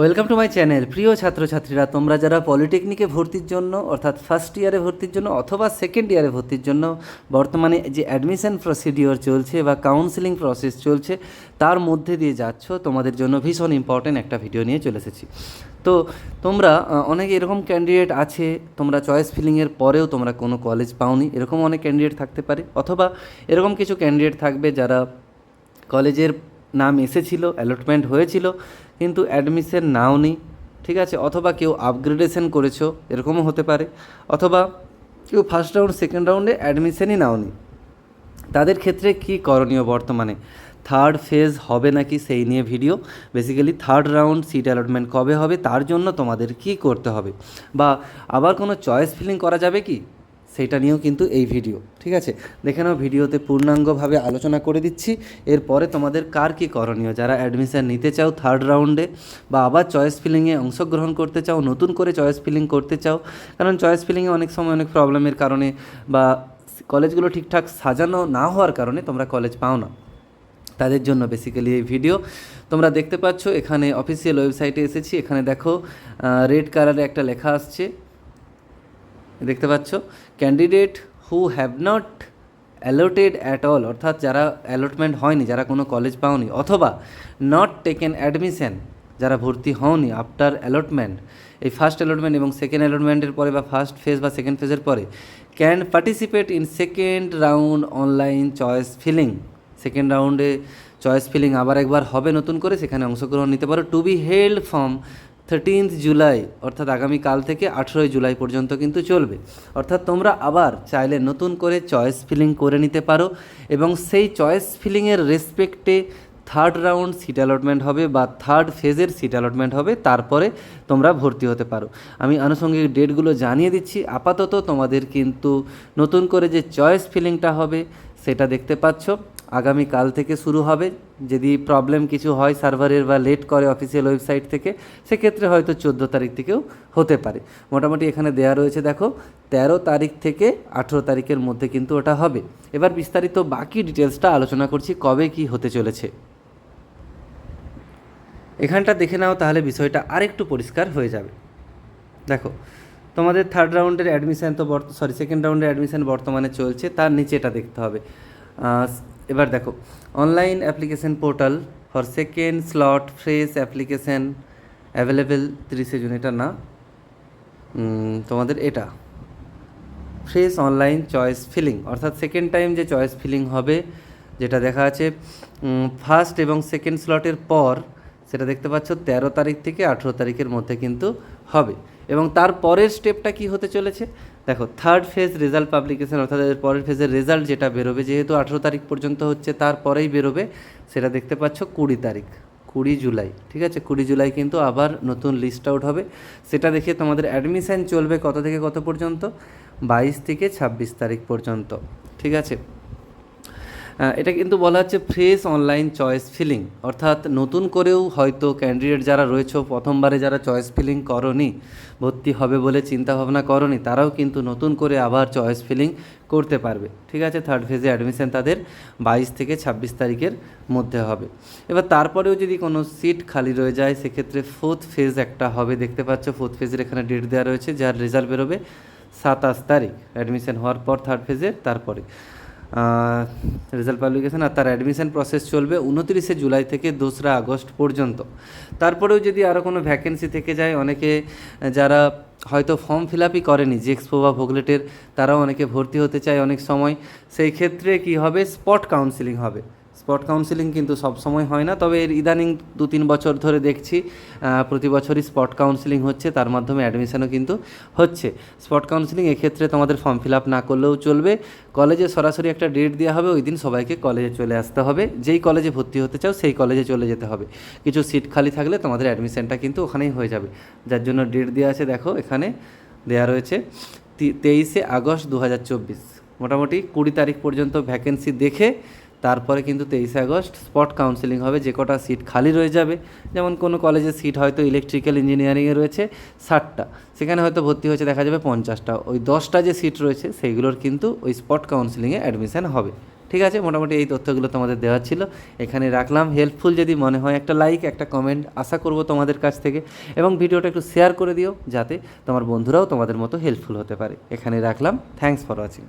Welcome to my channel প্রিয় ছাত্রছাত্রীরা, তোমরা যারা পলিটেকনিকে ভর্তির জন্য, অর্থাৎ ফার্স্ট ইয়ারে ভর্তির জন্য অথবা সেকেন্ড ইয়ারে ভর্তির জন্য বর্তমানে যে অ্যাডমিশন প্রসিডিওর চলছে বা কাউন্সিলিং প্রসেস চলছে, তার মধ্যে দিয়ে যাচ্ছ, তোমাদের জন্য ভীষণ ইম্পর্ট্যান্ট একটা ভিডিও নিয়ে চলে এসেছি। তো তোমরা অনেক এরকম ক্যান্ডিডেট আছে, তোমরা চয়েস ফিলিংয়ের পরেও তোমরা কোনো কলেজ পাওনি, এরকম অনেক ক্যান্ডিডেট থাকতে পারে, অথবা এরকম কিছু ক্যান্ডিডেট থাকবে যারা কলেজের নাম এসেছিল অ্যালটমেন্ট হয়েছিল, কিন্তু অ্যাডমিশন নাও নি ঠিক আছে? অথবা কেউ আপগ্রেডেশন করেছ, এরকমও হতে পারে। অথবা কেউ ফার্স্ট রাউন্ড সেকেন্ড রাউন্ডে অ্যাডমিশনই নাওনি। তাদের ক্ষেত্রে কি করণীয় বর্তমানে? থার্ড ফেজ হবে নাকি সেই নিয়ে video basically third round seat allotment কবে হবে? তার জন্য তোমাদের কি করতে হবে? বা আবার কোনো চয়েস ফিলিং করা যাবে কি? সেইটা নিয়েও কিন্তু এই ভিডিও, ঠিক আছে? দেখে নাও, ভিডিওতে পূর্ণাঙ্গভাবে আলোচনা করে দিচ্ছি। এরপরে তোমাদের কার কী করণীয়? যারা অ্যাডমিশন নিতে চাও থার্ড রাউন্ডে বা আবার চয়েস ফিলিংয়ে অংশগ্রহণ করতে চাও, নতুন করে চয়েস ফিলিং করতে চাও, কারণ চয়েস ফিলিংয়ে অনেক সময় অনেক প্রবলেমের কারণে বা কলেজগুলো ঠিকঠাক সাজানো না হওয়ার কারণে তোমরা কলেজ পাও না। তাদের জন্য বেসিক্যালি এই ভিডিও তোমরা দেখতে পাচ্ছ, এখানে অফিসিয়াল ওয়েবসাইটে এসেছি। এখানে দেখো রেড কালারে একটা লেখা আসছে। দেখতে পাচ্ছ? Candidate who have not allotted at all অর্থাৎ যারা অ্যালটমেন্ট হয়নি, যারা কোনো কলেজ পাওনি, অথবা নট টেকেন অ্যাডমিশন যারা ভর্তি হওনি আফটার অ্যালটমেন্ট এই ফার্স্ট অ্যালটমেন্ট এবং সেকেন্ড অ্যালটমেন্টের পরে বা ফার্স্ট ফেজ বা সেকেন্ড ফেজের পরে can participate in second round online choice filling second রাউন্ডে চয়েস ফিলিং আবার একবার হবে নতুন করে, সেখানে অংশগ্রহণ নিতে পারো। To be held from thirteenth July অর্থাৎ আগামী কাল থেকে আঠেরোই জুলাই পর্যন্ত কিন্তু চলবে। অর্থাৎ তোমরা আবার চাইলে নতুন করে চয়েস ফিলিং করে নিতে পারো এবং সেই চয়েস ফিলিংয়ের রেসপেক্টে থার্ড রাউন্ড সিট অ্যালটমেন্ট হবে বা থার্ড ফেজের সিট অ্যালটমেন্ট হবে, তারপরে তোমরা ভর্তি হতে পারো। আমি আনুষঙ্গিক ডেটগুলো জানিয়ে দিচ্ছি। আপাতত তোমাদের কিন্তু নতুন করে যে চয়েস ফিলিংটা হবে, সেটা দেখতে পাচ্ছ। আগামী কাল থেকে শুরু হবে। যদি প্রবলেম কিছু হয় সার্ভারের বা লেট করে অফিসিয়াল ওয়েবসাইট থেকে, সেক্ষেত্রে হয়তো চোদ্দ তারিখ থেকেও হতে পারে। মোটামুটি এখানে দেয়া রয়েছে, দেখো, তেরো তারিখ থেকে আঠেরো তারিখের মধ্যে কিন্তু ওটা হবে। এবার বিস্তারিত বাকি ডিটেলসটা আলোচনা করছি, কবে কি হতে চলেছে। এখানটা দেখে নাও তাহলে বিষয়টা আরেকটু পরিষ্কার হয়ে যাবে। দেখো, তোমাদের থার্ড রাউন্ডের অ্যাডমিশান তো সরি সেকেন্ড রাউন্ডের অ্যাডমিশান বর্তমানে চলছে, তার নিচে এটা দেখতে হবে। এবার দেখো online application portal for second slot fresh application available তিরিশে জুন, এটা না? তোমাদের এটা। ফ্রেশ অনলাইন চয়েস ফিলিং অর্থাৎ সেকেন্ড টাইম যে চয়েস ফিলিং হবে, যেটা দেখা আছে ফার্স্ট এবং সেকেন্ড স্লটের পর, সেটা দেখতে পাচ্ছ তেরো তারিখ থেকে আঠেরো তারিখের মধ্যে কিন্তু হবে। এবং তার পরের স্টেপটা কি হতে চলেছে? দেখো থার্ড ফেজ রেজাল্ট পাবলিকেশন অর্থাৎ এর পরের ফেজের রেজাল্ট যেটা বেরোবে, যেহেতু আঠেরো তারিখ পর্যন্ত হচ্ছে, তারপরেই বেরোবে, সেটা দেখতে পাচ্ছ কুড়ি তারিখ, কুড়ি জুলাই, ঠিক আছে? কুড়ি জুলাই কিন্তু আবার নতুন লিস্ট আউট হবে। সেটা দেখে তোমাদের অ্যাডমিশান চলবে কত থেকে কত পর্যন্ত? বাইশ থেকে ছাব্বিশ তারিখ পর্যন্ত, ঠিক আছে? এটা কিন্তু বলা হচ্ছে ফ্রেশ অনলাইন চয়েস ফিলিং অর্থাৎ নতুন করেও হয়তো ক্যান্ডিডেট যারা রয়েছে, প্রথমবারে যারা চয়েস ফিলিং করনি, ভর্তি হবে বলে চিন্তা ভাবনা করনি, তারাও কিন্তু নতুন করে আবার চয়েস ফিলিং করতে পারবে। ঠিক আছে থার্ড ফেজে অ্যাডমিশন তাদের বাইশ থেকে ছাব্বিশ তারিখের মধ্যে হবে। এবার তারপরেও যদি কোনো সিট খালি রয়ে যায়, সেক্ষেত্রে ফোর্থ ফেজ একটা হবে। দেখতে পাচ্ছ ফোর্থ ফেজের এখানে ডেট দেওয়া রয়েছে, যার রেজাল্ট বেরোবে সাতাশ তারিখ। অ্যাডমিশন হওয়ার পর থার্ড ফেজের তারপরে। রেজাল্ট পাবলিকেশন আর তার অ্যাডমিশন প্রসেস চলবে উনত্রিশে জুলাই থেকে দোসরা আগস্ট পর্যন্ত। তারপরেও যদি আরও কোনো ভ্যাকেন্সি থেকে যায়, অনেকে যারা হয়তো ফর্ম ফিল আপই করেনি জেক্সপো বা ভোগলেটের তারাও অনেকে ভর্তি হতে চায় অনেক সময়। সেই ক্ষেত্রে কি হবে? স্পট কাউন্সিলিং হবে। স্পট কাউন্সিলিং কিন্তু সব সময় হয় না, তবে এর ইদানিং দু তিন বছর ধরে দেখছি প্রতি বছরই স্পট কাউন্সিলিং হচ্ছে, তার মাধ্যমে অ্যাডমিশনও কিন্তু হচ্ছে। স্পট কাউন্সিলিং এক্ষেত্রে তোমাদের ফর্ম ফিল আপ না করলেও চলবে। কলেজে সরাসরি একটা ডেট দেওয়া হবে, ওই দিন সবাইকে কলেজে চলে আসতে হবে। যেই কলেজে ভর্তি হতে চাও, সেই কলেজে চলে যেতে হবে। কিছু সিট খালি থাকলে তোমাদের অ্যাডমিশনটা কিন্তু ওখানেই হয়ে যাবে। যার জন্য ডেট দেওয়া আছে, দেখো, এখানে দেওয়া রয়েছে তেইশে আগস্ট দু হাজার চব্বিশ। মোটামুটি কুড়ি তারিখ পর্যন্ত ভ্যাকেন্সি দেখে তারপরে কিন্তু তেইশে আগস্ট স্পট কাউন্সিলিং হবে, যে কটা সিট খালি রয়ে যাবে। যেমন কোনো কলেজের সিট হয়তো ইলেকট্রিক্যাল ইঞ্জিনিয়ারিংয়ে রয়েছে ষাটটা, সেখানে হয়তো ভর্তি হয়েছে দেখা যাবে পঞ্চাশটা। ওই দশটা যে সিট রয়েছে সেইগুলোর কিন্তু ওই স্পট কাউন্সিলিংয়ে অ্যাডমিশান হবে। ঠিক আছে? মোটামুটি এই তথ্যগুলো তোমাদের দেওয়া ছিল। এখানে রাখলাম। হেল্পফুল যদি মনে হয় একটা লাইক, একটা কমেন্ট আশা করব তোমাদের কাছ থেকে। এবং ভিডিওটা একটু শেয়ার করে দিও যাতে তোমার বন্ধুরাও তোমাদের মতো হেল্পফুল হতে পারে। এখানে রাখলাম। Thanks for watching.